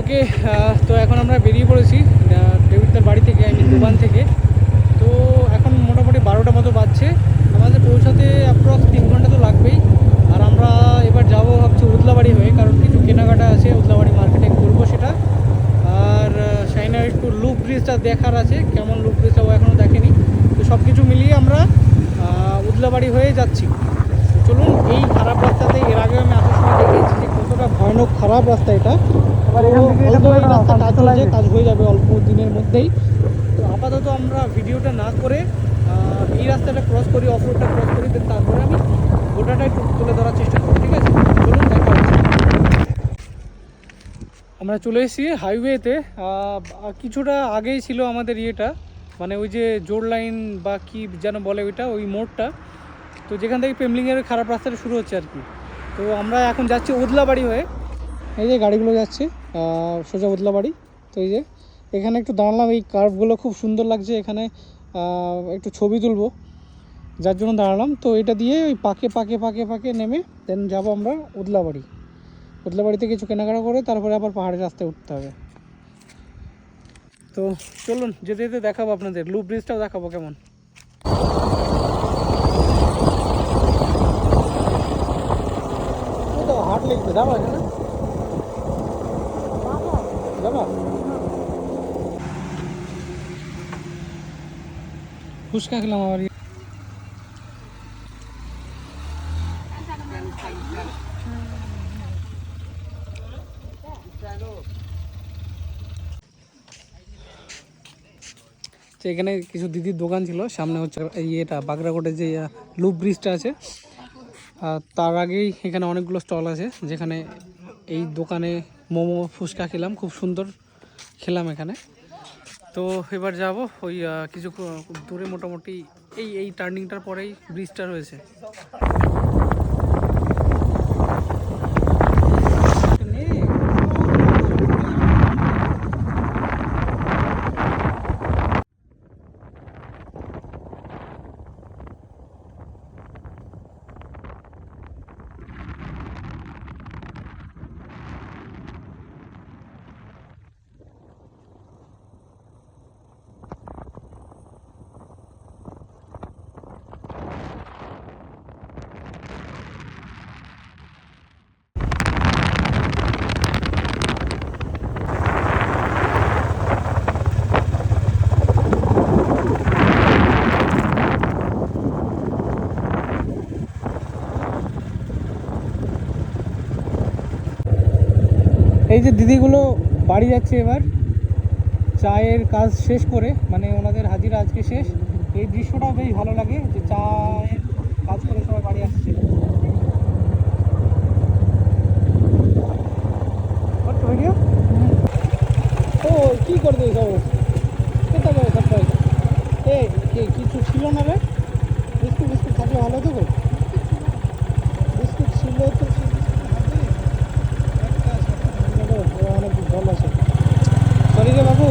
ওকে তো এখন আমরা বেরিয়ে পড়েছি ডেভিডদার বাড়ি থেকে আই মিন দোকান থেকে। তো এখন মোটামুটি বারোটা মতো বাজছে। আমাদের পৌঁছাতে অ্যাপ্রক্স তিন ঘণ্টা তো লাগবেই। আর আমরা এবার যাব ভাবছি উদলাবাড়ি হয়ে, কারণ কিছু কেনাকাটা আছে, উদলাবাড়ি মার্কেটে করব সেটা। আর সাইনার একটু লুক ব্রিজটা দেখার আছে, কেমন ব্রিজটা ও এখনও দেখেনি। তো সব কিছু মিলিয়ে আমরা উদলাবাড়ি হয়ে যাচ্ছি। চলুন, এই খারাপ রাস্তাতে, এর আগে আমি আসার সময় দেখেছি যে কতটা ভয়ানক খারাপ রাস্তা এটা। কাজ চলে হচ্ছে কাজ হয়ে যাবে অল্প দিনের মধ্যেই। তো আপাতত আমরা ভিডিওটা না করে এই রাস্তাটা ক্রস করি অফ রোডটা ক্রস করি তারপরে আমি গোটাটাই তুলে ধরার চেষ্টা করব ঠিক আছে? চলুন দেখা হচ্ছে। আমরা চলে এসেছি হাইওয়েতে কিছুটা আগেই ছিল আমাদের ইয়েটা মানে ওই যে জোর লাইন বা কি যেন বলে ওইটা ওই মোড়টা। তো যেখান থেকে পেমলিংয়ের খারাপ রাস্তাটা শুরু হচ্ছে আর কি। তো আমরা এখন যাচ্ছি উদলাবাড়ি হয়ে। এই যে গাড়িগুলো যাচ্ছে। সোজা উদলাবাড়ি তো এই যে, এখানে একটু দাঁড়ালাম, এই কার্ভগুলো খুব সুন্দর লাগছে, এখানে একটু ছবি তুলবো। যার জন্য দাঁড়ালাম। তো এটা দিয়ে ওই পাকে পাকে পাকে পাকে নেমে দেন যাব আমরা উদলাবাড়ি উদলাবাড়িতে কিছু কেনাকাটা করে তারপরে আবার পাহাড়ের রাস্তায় উঠতে হবে। তো চলুন, যেতে যেতে দেখাবো আপনাদের। লু ব্রিজটাও দেখাবো কেমন। হাট লিখবে যাবা এখানে। যাবা ফুচকা খেলাম আবার। এখানে কিছু দিদির দোকান ছিল, সামনে হচ্ছে এই এটা বাগরাকোটের যে লুপ ব্রিজটা আছে। তার আগেই এখানে অনেকগুলো স্টল আছে, যেখানে এই দোকানে মোমো ফুচকা খেলাম, খুব সুন্দর খেলাম এখানে। তো এবার যাব ওই কিছু দূরে মোটামুটি এই এই টার্নিংটার পরেই ব্রিজটা রয়েছে। এই যে দিদিগুলো বাড়ি যাচ্ছে এবার, চায়ের কাজ শেষ করে মানে ওনাদের হাজিরা আজকে শেষ। এই দৃশ্যটা বেশ ভালো লাগে যে চায়ের কাজ করে সবাই বাড়ি আসছে। ও, কি করবে সব কোথায় যাবে সব পয়সা এ, কি, কিছু ছিল না রে? বিস্কুট বিস্কুট, থাকলে ভালো গো। বিস্কুট ছিল তো সে বিস্কুট খাবে? একটা আছে, ও অনেক জল আছে সরি রে বাবু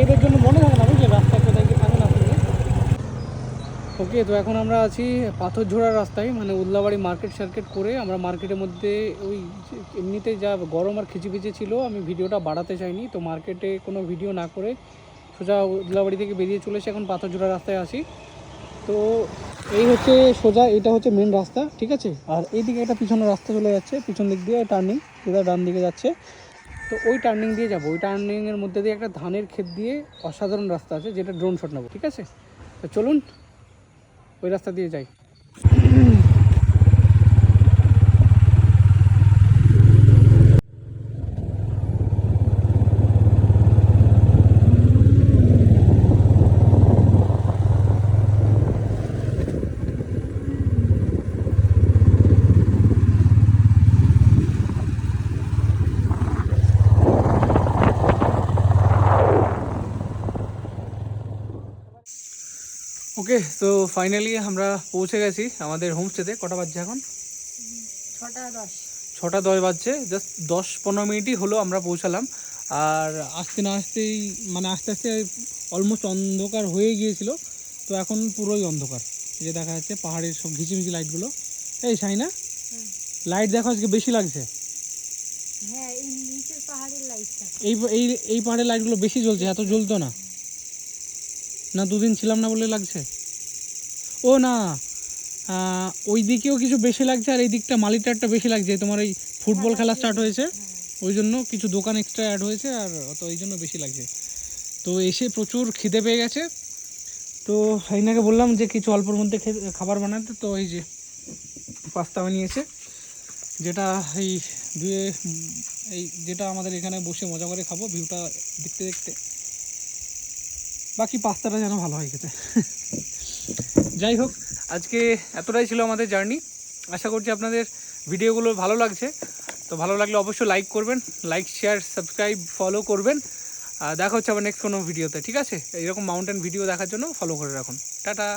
এদের জন্য মনে থাকে না বুঝলে রাস্তায় কোথায় কি থাকে না শুনলে ওকে, তো এখন আমরা আছি পাথর ঝোড়ার রাস্তায় মানে উল্লাবাড়ি মার্কেট সার্কেট করে আমরা মার্কেটের মধ্যে ওই এমনিতে যা গরম আর খিচিপিচি ছিল, আমি ভিডিওটা বাড়াতে চাইনি, তো মার্কেটে কোনো ভিডিও না করে সোজা উল্লাবাড়ি থেকে বেরিয়ে চলে এসে এখন পাথর ঝোড়া রাস্তায় আসি তো এই হচ্ছে সোজা, এটা হচ্ছে মেন রাস্তা, ঠিক আছে? আর এইদিকে একটা পিছনের রাস্তা চলে যাচ্ছে, পিছন দিক দিয়ে টার্নিং সোজা ডান দিকে যাচ্ছে। তো ওই টার্নিং দিয়ে যাব, ওই টার্নিংয়ের মধ্যে দিয়ে একটা ধানের ক্ষেত দিয়ে অসাধারণ রাস্তা আছে, যেটা ড্রোন শট নেব, ঠিক আছে? তো চলুন ওই রাস্তা দিয়ে যাই। ওকে তো ফাইনালি আমরা পৌঁছে গেছি আমাদের হোমস্টেতে কটা বাজছে এখন? ছটা দশ। ছটা দশ বাজছে। জাস্ট দশ পনেরো মিনিটই হলো আমরা পৌঁছালাম। আর আসতে না আসতেই মানে আস্তে আস্তে অলমোস্ট অন্ধকার হয়ে গিয়েছিল। তো এখন পুরোই অন্ধকার। যে দেখা যাচ্ছে পাহাড়ের সব ঘিচিমিচি লাইটগুলো এই সাইনা লাইট দেখো আজকে বেশি লাগছে। হ্যাঁ এই পাহাড়ের লাইটটা এই এই এই পাহাড়ের লাইটগুলো বেশি জ্বলছে এত জ্বলতো না। না দুদিন ছিলাম না বলে লাগছে? ও না ওই দিকেও কিছু বেশি লাগছে আর এই দিকটা মালিটারটা বেশি লাগছে। তোমার এই ফুটবল খেলা স্টার্ট হয়েছে। ওই জন্য কিছু দোকান এক্সট্রা অ্যাড হয়েছে আর তো ওই জন্য বেশি লাগছে। তো এসে প্রচুর খিদে পেয়ে গেছে। তো এইনাকে বললাম যে কিছু অল্পর মধ্যে খাবার বানাতে। তো এই যে পাস্তা বানিয়েছে যেটা এই দুয়ে এই যেটা আমাদের এখানে বসে মজা করে খাব ভিউটা দেখতে দেখতে। বাকি পাস্তাটা যেন ভালো হয় খেতে যাই হোক, আজকে এতটাই ছিল আমাদের জার্নি। আশা করছি আপনাদের ভিডিওগুলো ভালো লাগছে। তো ভালো লাগলে অবশ্যই লাইক করবেন, লাইক, শেয়ার, সাবস্ক্রাইব, ফলো করবেন। দেখা হচ্ছে আবার নেক্সট কোনো ভিডিওতে, ঠিক আছে? এইরকম মাউন্টেন ভিডিও দেখার জন্য ফলো করে রাখুন। টাটা!